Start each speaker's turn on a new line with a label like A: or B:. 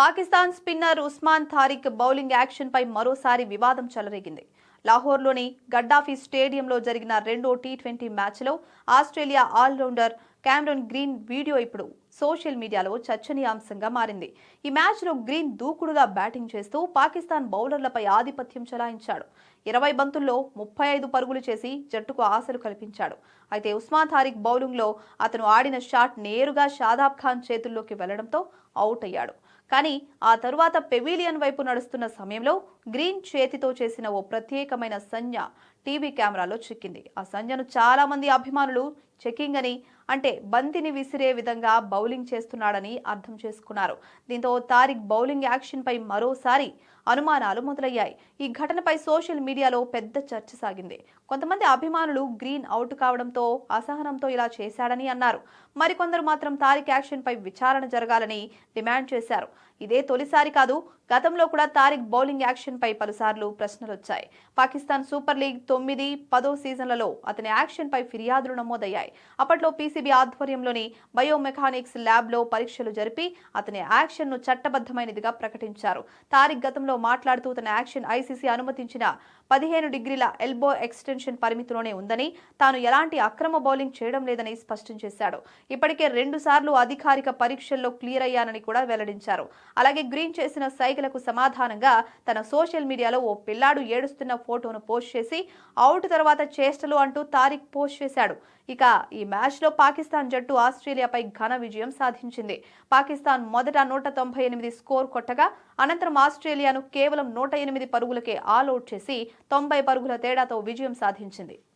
A: Pakistan spinner Usman Tariq bowling యాక్షన్పై మరోసారి వివాదం చెలరేగింది. లాహోర్లోని గడ్డాఫీ స్టేడియంలో జరిగిన రెండో టీ ట్వంటీ మ్యాచ్లో Australia all-rounder Cameron Green video ఇప్పుడు సోషల్ మీడియాలో చర్చనీయాంశంగా మారింది. ఈ మ్యాచ్లో గ్రీన్ దూకుడుగా బ్యాటింగ్ చేస్తూ పాకిస్తాన్ బౌలర్లపై ఆధిపత్యం చెలాయించాడు. ఇరవై బంతుల్లో ముప్పై ఐదు పరుగులు చేసి జట్టుకు ఆశలు కల్పించాడు. అయితే ఉస్మాన్ తారిక్ బౌలింగ్లో అతను ఆడిన షాట్ నేరుగా షాదాబ్ ఖాన్ చేతుల్లోకి వెళ్ళడంతో అవుట్ అయ్యాడు. కానీ ఆ తరువాత పెవిలియన్ వైపు నడుస్తున్న సమయంలో గ్రీన్ చేతితో చేసిన ఓ ప్రత్యేకమైన సంజ్ఞ టీవీ కెమెరాలో చిక్కింది. ఆ సంజ్ఞను చాలామంది అభిమానులు చెకింగ్ అని అంటే బంతిని విసిరే విధంగా బౌలింగ్ చేస్తున్నాడని అర్థం చేసుకున్నారు. దీంతో తారిక్ బౌలింగ్ యాక్షన్పై మరోసారి అనుమానాలు మొదలయ్యాయి. ఈ ఘటనపై సోషల్ మీడియాలో పెద్ద చర్చ సాగింది. కొంతమంది అభిమానులు గ్రీన్ అవుట్ కావడంతో అసహనంతో ఇలా చేశాడని అన్నారు. మరికొందరు మాత్రం తారిక్ యాక్షన్పై విచారణ జరగాలని డిమాండ్ చేశారు. ఇదే తొలిసారి కాదు గతంలో కూడా తారిక్ బౌలింగ్ యాక్షన్పై పలుసార్లు ప్రశ్నలు వచ్చాయి పాకిస్తాన్ సూపర్ లీగ్ తొమ్మిది పదో సీజన్లలో అతని యాక్షన్పై ఫిర్యాదులు నమోదయ్యాయి. అప్పట్లో పీసీ పీసీబీ ఆధ్వర్యంలోని బయోమెకానిక్స్ ల్యాబ్లో పరీక్షలు జరిపి అతని యాక్షన్ను చట్టబద్ధమైనదిగా ప్రకటించారు. తారిక్ గతంలో మాట్లాడుతూ తన యాక్షన్ ఐసీసీ అనుమతించిన పదిహేను డిగ్రీల ఎల్బో ఎక్స్టెన్షన్ పరిమితిలోనే ఉందని తాను ఎలాంటి అక్రమ బౌలింగ్ చేయడం లేదని స్పష్టం చేశాడు. ఇప్పటికే రెండు సార్లు అధికారిక పరీక్షల్లో క్లియర్ అయ్యానని కూడా వెల్లడించారు. అలాగే గ్రీన్ చేసిన సైకిలకు సమాధానంగా తన సోషల్ మీడియాలో ఓ పిల్లాడు ఏడుస్తున్న ఫోటోను పోస్ట్ చేసి అవుట్ తర్వాత చేష్టలు అంటూ తారిక్ పోస్ట్ చేశాడు. ఇక ఈ మ్యాచ్లో పాకిస్తాన్ జట్టు ఆస్ట్రేలియాపై ఘన విజయం సాధించింది. పాకిస్తాన్ మొదట నూట తొంభై ఎనిమిది స్కోర్ కొట్టగా అనంతరం ఆస్ట్రేలియాను కేవలం నూట ఎనిమిది పరుగులకే ఆల్అవుట్ చేసి తొంభై పరుగుల తేడాతో విజయం సాధించింది.